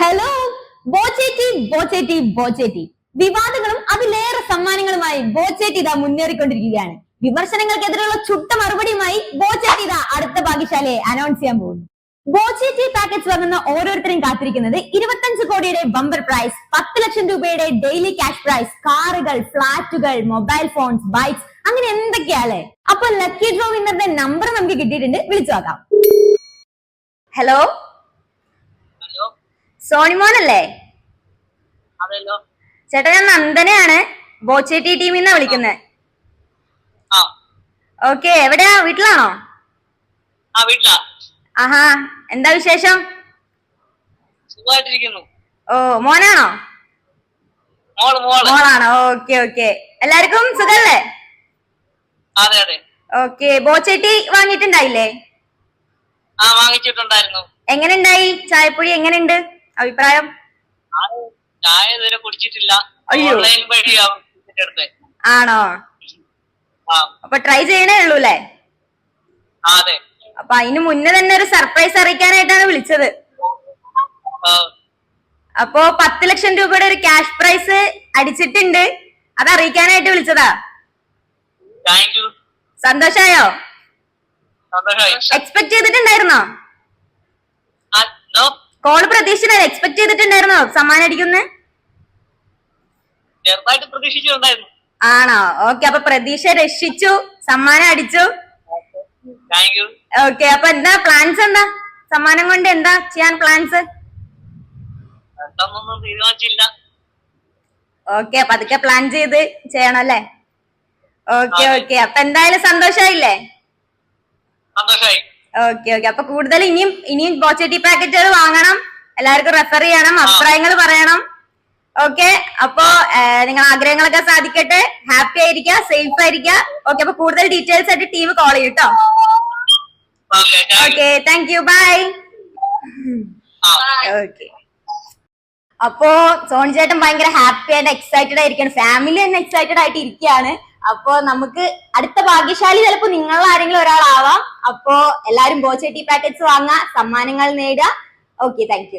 Hello Boche Tea Boche Tea Boche Tea. വിവാദങ്ങളും അതിലേറെ സമ്മാനങ്ങളുമായി ബോച്ചേറ്റി ഇതാ മുന്നേറിക്കൊണ്ടിരിക്കുകയാണ്. വിമർശനങ്ങൾക്കെതിരെയുള്ള ചുട്ട മറുപടിയുമായി ബോച്ചേറ്റി ഇതാ അടുത്ത ഭാഗ്യശാലയെ അനൗൺസ് ചെയ്യാൻ പോകുന്നു. ബോച്ചേറ്റി പാക്കറ്റ്സ് വാങ്ങുന്ന ഓരോരുത്തരും കാത്തിരിക്കുന്നത് ഇരുപത്തഞ്ച് കോടിയുടെ ബമ്പർ പ്രൈസ് പത്ത് ലക്ഷം രൂപയുടെ ഡെയിലി ക്യാഷ് പ്രൈസ് കാറുകൾ ഫ്ളാറ്റുകൾ മൊബൈൽ ഫോൺസ് ബൈക്സ് അങ്ങനെ എന്തൊക്കെയാല്ലേ? അപ്പൊ ലക്കി ഡ്രോ വിന്നറിന്റെ നമ്പർ നമുക്ക് കിട്ടിയിട്ടുണ്ട്. വിളിച്ചു നോക്കാം. ഹലോ ഹലോ സോണിമോനല്ലേ ചേട്ടാ ഞാൻ നന്ദനയാണ്. ബോച്ചേട്ടി ടീമിൽ നിന്നാ വിളിക്കുന്നത് ഓക്കെ എവിടെയാ? വീട്ടിലാണോ? ആഹാ എന്താ വിശേഷം? ഓ മോനാണോ? മോൾ മോൾ. മോളാണോ? ഓക്കെ ഓക്കെ എല്ലാവർക്കും സുഖല്ലേ? ഓക്കെ ബോച്ചേട്ടി വാങ്ങിയിട്ടുണ്ടായില്ലേ? എങ്ങനെയുണ്ടായി? ചായപ്പൊടി എങ്ങനെയുണ്ട്? അഭിപ്രായം? ചായ ഇതുവരെ കുടിച്ചിട്ടില്ല. ഓൺലൈൻ ആണോ? അപ്പൊ ട്രൈ ചെയ്യണേ ഉള്ളൂ അല്ലേ അതെ. അപ്പൊ അതിന് മുന്നേ തന്നെ ഒരു സർപ്രൈസ് അറിയിക്കാനായിട്ടാണ് വിളിച്ചത്. അപ്പോ പത്ത് ലക്ഷം രൂപയുടെ ഒരു ക്യാഷ് പ്രൈസ് അടിച്ചിട്ടുണ്ട്. അത് അറിയിക്കാനായിട്ട് വിളിച്ചതാ. സന്തോഷായോ? എക്സ്പെക്ട് ചെയ്തിട്ടുണ്ടായിരുന്നോ? കോൾ പ്രതീക്ഷിച്ചില്ല എക്സ്പെക്ട് ചെയ്തിട്ടുണ്ടായിരുന്നോ? സമ്മാനം അടിക്കുന്ന ചെറുതായിട്ട് പ്രതീക്ഷിച്ചിട്ടുണ്ടായിരുന്നു. ആണോ? ഓക്കെ അപ്പൊ പ്രതീക്ഷ രക്ഷിച്ചു സമ്മാനം അടിച്ചു. ഓക്കെ അപ്പൊ എന്താ പ്ലാൻസ് എന്താ? സമ്മാനം കൊണ്ട് എന്താ ചെയ്യാൻ പ്ലാൻസ് തീരുമാനിച്ചില്ല. ഓക്കെ അപ്പൊ അതൊക്കെ പ്ലാൻ ചെയ്ത് ചെയ്യണം അല്ലേ? ഓക്കെ ഓക്കെ അപ്പൊ എന്തായാലും സന്തോഷായില്ലേ? സന്തോഷമായി ഓക്കെ ഓക്കെ അപ്പൊ കൂടുതൽ ഇനിയും ഇനിയും ബോച്ചറ്റി പാക്കറ്റുകൾ വാങ്ങണം. എല്ലാവർക്കും റെഫർ ചെയ്യണം അഭിപ്രായങ്ങൾ പറയണം. ഓക്കെ അപ്പോ നിങ്ങൾ ആഗ്രഹങ്ങളൊക്കെ സാധിക്കട്ടെ. ഹാപ്പി ആയിരിക്കുക സേഫ് ആയിരിക്കുക ഓക്കെ അപ്പൊ കൂടുതൽ ഡീറ്റെയിൽസ് ആയിട്ട് ടീം കോൾ ചെയ്യും കേട്ടോ okay thank you bye okay അപ്പോ സോണി ചേട്ടൻ ഭയങ്കര ഹാപ്പി ആയിട്ട് എക്സൈറ്റഡ് ആയിരിക്കണം. ഫാമിലി തന്നെ എക്സൈറ്റഡ് ആയിട്ട് ഇരിക്കുകയാണ് അപ്പോ നമുക്ക് അടുത്ത ഭാഗ്യശാലി ചിലപ്പോ നിങ്ങൾ ആരെങ്കിലും ഒരാളാവാം. അപ്പോ എല്ലാരും ബോച്ചേട്ടി പാക്കറ്റ്സ് വാങ്ങാ സമ്മാനങ്ങൾ നേടുക. Okay thank